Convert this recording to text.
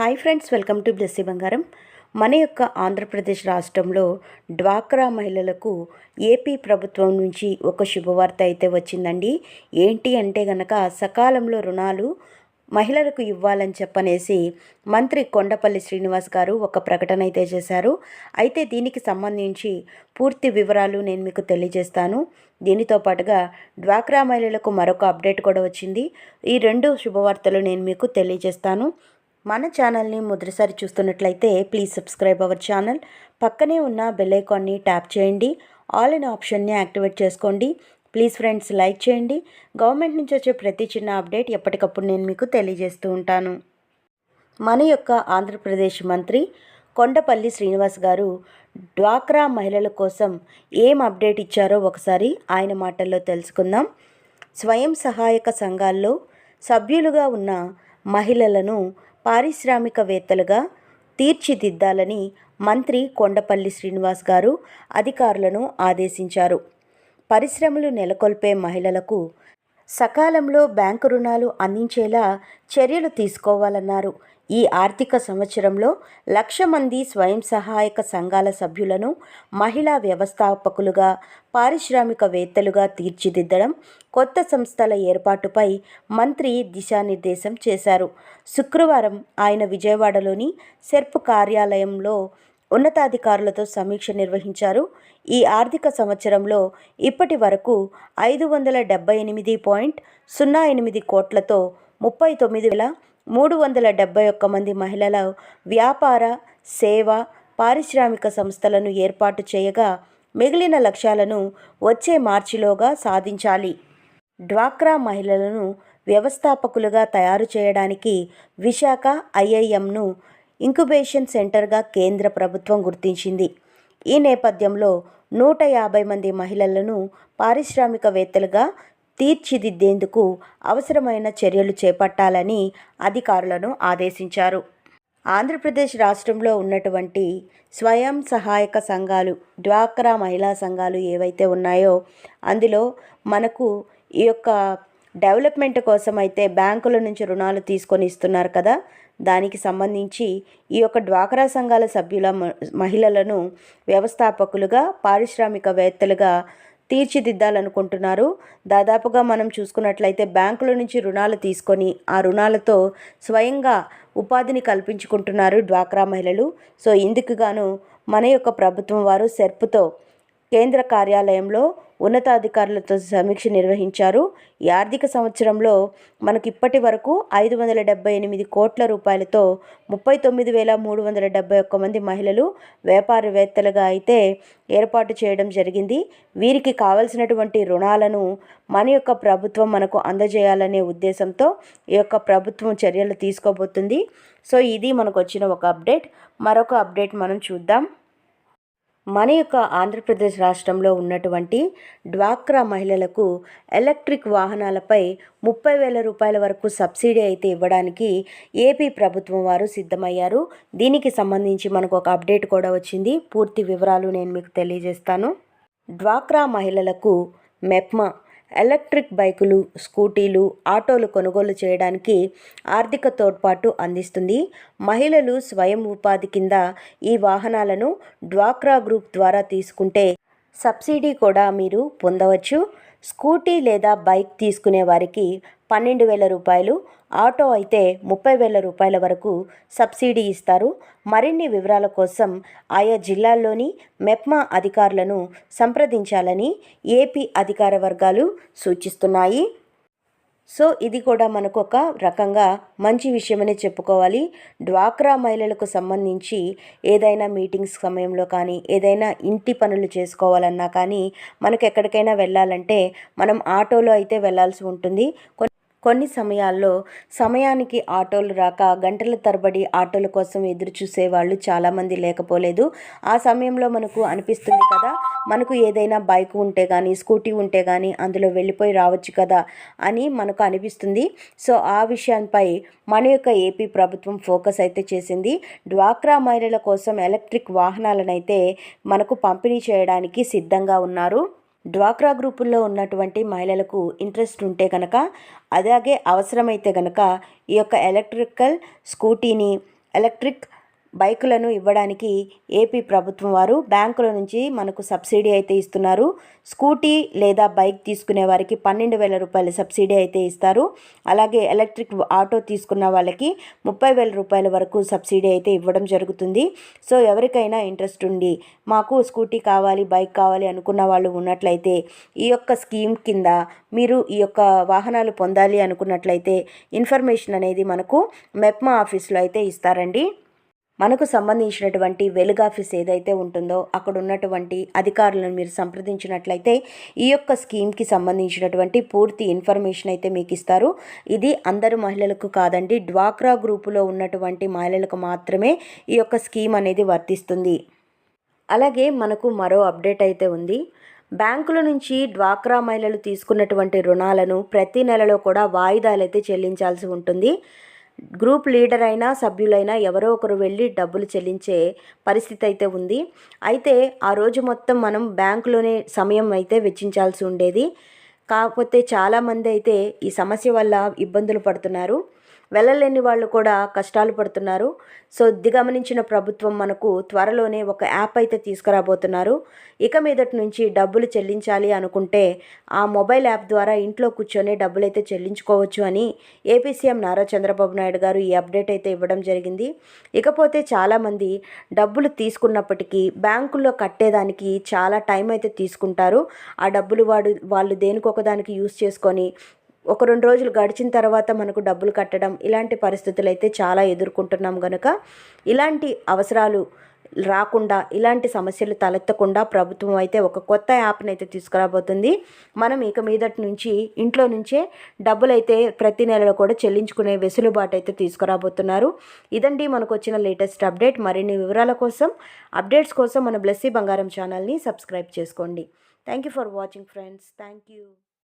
Hi friends welcome to Blessy Bangaram. మన యొక్క ఆంధ్రప్రదేశ్ రాష్ట్రంలో డ్వాక్రా మహిళలకు ఏపీ ప్రభుత్వం నుంచి ఒక శుభవార్త అయితే వచ్చిందండి. ఏంటి అంటే గనక సకాలంలో రుణాలు మహిళలకు ఇవ్వాలని చెప్పనేసి మంత్రి కొండపల్లి శ్రీనివాస్ గారు ఒక ప్రకటన అయితే చేశారు. అయితే దీనికి సంబంధించి పూర్తి వివరాలు నేను మీకు తెలియజేస్తాను. దీనితో పాటుగా డ్వాక్రా మహిళలకు మరొక అప్డేట్ కూడా వచ్చింది. ఈ రెండు శుభవార్తలు నేను మీకు తెలియజేస్తాను. మన ఛానల్ని మొదటిసారి చూస్తున్నట్లయితే ప్లీజ్ సబ్స్క్రైబ్ అవర్ ఛానల్. పక్కనే ఉన్న బెల్ ఐకాన్ని ట్యాప్ చేయండి. ఆల్ ఇన్ ఆప్షన్ని యాక్టివేట్ చేసుకోండి. ప్లీజ్ ఫ్రెండ్స్ లైక్ చేయండి. గవర్నమెంట్ నుంచి వచ్చే ప్రతి చిన్న అప్డేట్ ఎప్పటికప్పుడు నేను మీకు తెలియజేస్తూ ఉంటాను. మన యొక్క ఆంధ్రప్రదేశ్ మంత్రి కొండపల్లి శ్రీనివాస్ గారు డ్వాక్రా మహిళల కోసం ఏం అప్డేట్ ఇచ్చారో ఒకసారి ఆయన మాటల్లో తెలుసుకుందాం. స్వయం సహాయక సంఘాల్లో సభ్యులుగా ఉన్న మహిళలను పారిశ్రామికవేత్తలుగా తీర్చిదిద్దాలని మంత్రి కొండపల్లి శ్రీనివాస్ గారు అధికారులను ఆదేశించారు. పరిశ్రమలు నెలకొల్పే మహిళలకు సకాలంలో బ్యాంకు రుణాలు అందించేలా చర్యలు తీసుకోవాలన్నారు. ఈ ఆర్థిక సంవత్సరంలో లక్ష మంది స్వయం సహాయక సంఘాల సభ్యులను మహిళా వ్యవస్థాపకులుగా పారిశ్రామికవేత్తలుగా తీర్చిదిద్దడం కొత్త సంస్థల ఏర్పాటుపై మంత్రి దిశానిర్దేశం చేశారు. శుక్రవారం ఆయన విజయవాడలోని సెర్ప్ కార్యాలయంలో ఉన్నతాధికారులతో సమీక్ష నిర్వహించారు. ఈ ఆర్థిక సంవత్సరంలో ఇప్పటి వరకు ఐదు వందల డెబ్బై ఎనిమిది పాయింట్ సున్నా ఎనిమిది కోట్లతో ముప్పై తొమ్మిది వేల మూడు వందల డెబ్బై ఒక్క మంది మహిళల వ్యాపార సేవ పారిశ్రామిక సంస్థలను ఏర్పాటు చేయగా మిగిలిన లక్ష్యాలను వచ్చే మార్చిలోగా సాధించాలి. డ్వాక్రా మహిళలను వ్యవస్థాపకులుగా తయారు చేయడానికి విశాఖ ఐఐఎంను ఇంక్యుబేషన్ సెంటర్గా కేంద్ర ప్రభుత్వం గుర్తించింది. ఈ నేపథ్యంలో నూట యాభై మంది మహిళలను పారిశ్రామికవేత్తలుగా తీర్చిదిద్దేందుకు అవసరమైన చర్యలు చేపట్టాలని అధికారులను ఆదేశించారు. ఆంధ్రప్రదేశ్ రాష్ట్రంలో ఉన్నటువంటి స్వయం సహాయక సంఘాలు డ్వాక్రా మహిళా సంఘాలు ఏవైతే ఉన్నాయో అందులో మనకు ఈ యొక్క డెవలప్మెంట్ కోసం అయితే బ్యాంకుల నుంచి రుణాలు తీసుకొని ఇస్తున్నారు కదా. దానికి సంబంధించి ఈ యొక్క డ్వాక్రా సంఘాల సభ్యుల మహిళలను వ్యవస్థాపకులుగా పారిశ్రామికవేత్తలుగా తీర్చిదిద్దాలనుకుంటున్నారు. దాదాపుగా మనం చూసుకున్నట్లయితే బ్యాంకుల నుంచి రుణాలు తీసుకొని ఆ రుణాలతో స్వయంగా ఉపాధిని కల్పించుకుంటున్నారు డ్వాక్రా మహిళలు. సో ఇందుకు గాను మన యొక్క ప్రభుత్వం వారు సెర్పుతో కేంద్ర కార్యాలయంలో ఉన్నతాధికారులతో సమీక్ష నిర్వహించారు. ఈ ఆర్థిక సంవత్సరంలో మనకి ఇప్పటి వరకు ఐదు వందల డెబ్బై ఎనిమిది కోట్ల రూపాయలతో ముప్పై తొమ్మిది వేల మూడు వందల డెబ్బై ఒక్క మంది మహిళలు వ్యాపారవేత్తలుగా అయితే ఏర్పాటు చేయడం జరిగింది. వీరికి కావలసినటువంటి రుణాలను మన యొక్క ప్రభుత్వం మనకు అందజేయాలనే ఉద్దేశంతో ఈ యొక్క ప్రభుత్వం చర్యలు తీసుకోబోతుంది. సో ఇది మనకు వచ్చిన ఒక అప్డేట్. మరొక అప్డేట్ మనం చూద్దాం. మన యొక్క ఆంధ్రప్రదేశ్ రాష్ట్రంలో ఉన్నటువంటి డ్వాక్రా మహిళలకు ఎలక్ట్రిక్ వాహనాలపై ముప్పై వేల రూపాయల వరకు సబ్సిడీ అయితే ఇవ్వడానికి ఏపీ ప్రభుత్వం వారు సిద్ధమయ్యారు. దీనికి సంబంధించి మనకు ఒక అప్డేట్ కూడా వచ్చింది. పూర్తి వివరాలు నేను మీకు తెలియజేస్తాను. డ్వాక్రా మహిళలకు మెప్మా ఎలక్ట్రిక్ బైకులు స్కూటీలు ఆటోలు కొనుగోలు చేయడానికి ఆర్థిక తోడ్పాటు అందిస్తుంది. మహిళలు స్వయం ఉపాధి కింద ఈ వాహనాలను డ్వాక్రా గ్రూప్ ద్వారా తీసుకుంటే సబ్సిడీ కూడా మీరు పొందవచ్చు. స్కూటీ లేదా బైక్ తీసుకునే వారికి పన్నెండు వేల రూపాయలు ఆటో అయితే ముప్పై వేల రూపాయల వరకు సబ్సిడీ ఇస్తారు. మరిన్ని వివరాల కోసం ఆయా జిల్లాల్లోని మెప్మా అధికారులను సంప్రదించాలని ఏపీ అధికార వర్గాలు సూచిస్తున్నాయి. సో ఇది కూడా మనకు ఒక రకంగా మంచి విషయమనే చెప్పుకోవాలి. డ్వాక్రా మహిళలకు సంబంధించి ఏదైనా మీటింగ్స్ సమయంలో కానీ ఏదైనా ఇంటి పనులు చేసుకోవాలన్నా కానీ మనకు ఎక్కడికైనా వెళ్ళాలంటే మనం ఆటోలో అయితే వెళ్ళాల్సి ఉంటుంది. కొన్ని సమయాల్లో సమయానికి ఆటోలు రాక గంటల తరబడి ఆటోల కోసం ఎదురు చూసేవాళ్ళు చాలామంది లేకపోలేదు. ఆ సమయంలో మనకు అనిపిస్తుంది కదా మనకు ఏదైనా బైక్ ఉంటే కానీ స్కూటీ ఉంటే కానీ అందులో వెళ్ళిపోయి రావచ్చు కదా అని మనకు అనిపిస్తుంది. సో ఆ విషయంపై మన యొక్క ఏపీ ప్రభుత్వం ఫోకస్ అయితే చేసింది. డ్వాక్రా మహిళల కోసం ఎలక్ట్రిక్ వాహనాలనైతే మనకు పంపిణీ చేయడానికి సిద్ధంగా ఉన్నారు. డ్వాక్రా గ్రూపుల్లో ఉన్నటువంటి మహిళలకు ఇంట్రెస్ట్ ఉంటే కనుక అలాగే అవసరమైతే కనుక ఈ యొక్క ఎలక్ట్రికల్ స్కూటీని ఎలక్ట్రిక్ బైకులను ఇవ్వడానికి ఏపీ ప్రభుత్వం వారు బ్యాంకుల నుంచి మనకు సబ్సిడీ అయితే ఇస్తున్నారు. స్కూటీ లేదా బైక్ తీసుకునే వారికి పన్నెండు వేల రూపాయల సబ్సిడీ అయితే ఇస్తారు. అలాగే ఎలక్ట్రిక్ ఆటో తీసుకున్న వాళ్ళకి ముప్పై వేల రూపాయల వరకు సబ్సిడీ అయితే ఇవ్వడం జరుగుతుంది. సో ఎవరికైనా ఇంట్రెస్ట్ ఉండి మాకు స్కూటీ కావాలి బైక్ కావాలి అనుకున్న వాళ్ళు ఉన్నట్లయితే ఈ యొక్క స్కీమ్ కింద మీరు ఈ యొక్క వాహనాలు పొందాలి అనుకున్నట్లయితే ఇన్ఫర్మేషన్ అనేది మనకు మెప్మా ఆఫీస్లో అయితే ఇస్తారండి. మనకు సంబంధించినటువంటి వెలుగు ఆఫీస్ ఏదైతే ఉంటుందో అక్కడ ఉన్నటువంటి అధికారులను మీరు సంప్రదించినట్లయితే ఈ యొక్క స్కీమ్కి సంబంధించినటువంటి పూర్తి ఇన్ఫర్మేషన్ అయితే మీకు ఇస్తారు. ఇది అందరు మహిళలకు కాదండి డ్వాక్రా గ్రూపులో ఉన్నటువంటి మహిళలకు మాత్రమే ఈ యొక్క స్కీమ్ అనేది వర్తిస్తుంది. అలాగే మనకు మరో అప్డేట్ అయితే ఉంది. బ్యాంకుల నుంచి డ్వాక్రా మహిళలు తీసుకున్నటువంటి రుణాలను ప్రతి నెలలో కూడా వాయిదాలు అయితే చెల్లించాల్సి ఉంటుంది. గ్రూప్ లీడర్ అయినా సభ్యులైనా ఎవరో ఒకరు వెళ్ళి డబ్బులు చెల్లించే పరిస్థితి అయితే ఉంది. అయితే ఆ రోజు మొత్తం మనం బ్యాంకులోనే సమయం అయితే వెచ్చించాల్సి ఉండేది. కాకపోతే చాలామంది అయితే ఈ సమస్య వల్ల ఇబ్బందులు పడుతున్నారు. వెళ్ళలేని వాళ్ళు కూడా కష్టాలు పడుతున్నారు. సో దిగమనించిన ప్రభుత్వం మనకు త్వరలోనే ఒక యాప్ అయితే తీసుకురాబోతున్నారు. ఇక మీదటి నుంచి డబ్బులు చెల్లించాలి అనుకుంటే ఆ మొబైల్ యాప్ ద్వారా ఇంట్లో కూర్చొని డబ్బులు అయితే చెల్లించుకోవచ్చు అని ఏపీ సీఎం నారా చంద్రబాబు నాయుడు గారు ఈ అప్డేట్ అయితే ఇవ్వడం జరిగింది. ఇకపోతే చాలామంది డబ్బులు తీసుకున్నప్పటికీ బ్యాంకుల్లో కట్టేదానికి చాలా టైం అయితే తీసుకుంటారు. ఆ డబ్బులు వాడు వాళ్ళు దేనికొకదానికి యూస్ చేసుకొని ఒక రెండు రోజులు గడిచిన తర్వాత మనకు డబ్బులు కట్టడం ఇలాంటి పరిస్థితులు అయితే చాలా ఎదుర్కొంటున్నాం కనుక ఇలాంటి అవసరాలు రాకుండా ఇలాంటి సమస్యలు తలెత్తకుండా ప్రభుత్వం అయితే ఒక కొత్త యాప్ని అయితే తీసుకురాబోతుంది. మనం ఇక మీదటి నుంచి ఇంట్లో నుంచే డబ్బులైతే ప్రతి నెలలో కూడా చెల్లించుకునే వెసులుబాటు అయితే తీసుకురాబోతున్నారు. ఇదండి మనకు వచ్చిన లేటెస్ట్ అప్డేట్. మరిన్ని వివరాల కోసం అప్డేట్స్ కోసం మన బ్లెస్సీ బంగారం ఛానల్ని సబ్స్క్రైబ్ చేసుకోండి. Thank you for watching friends. Thank you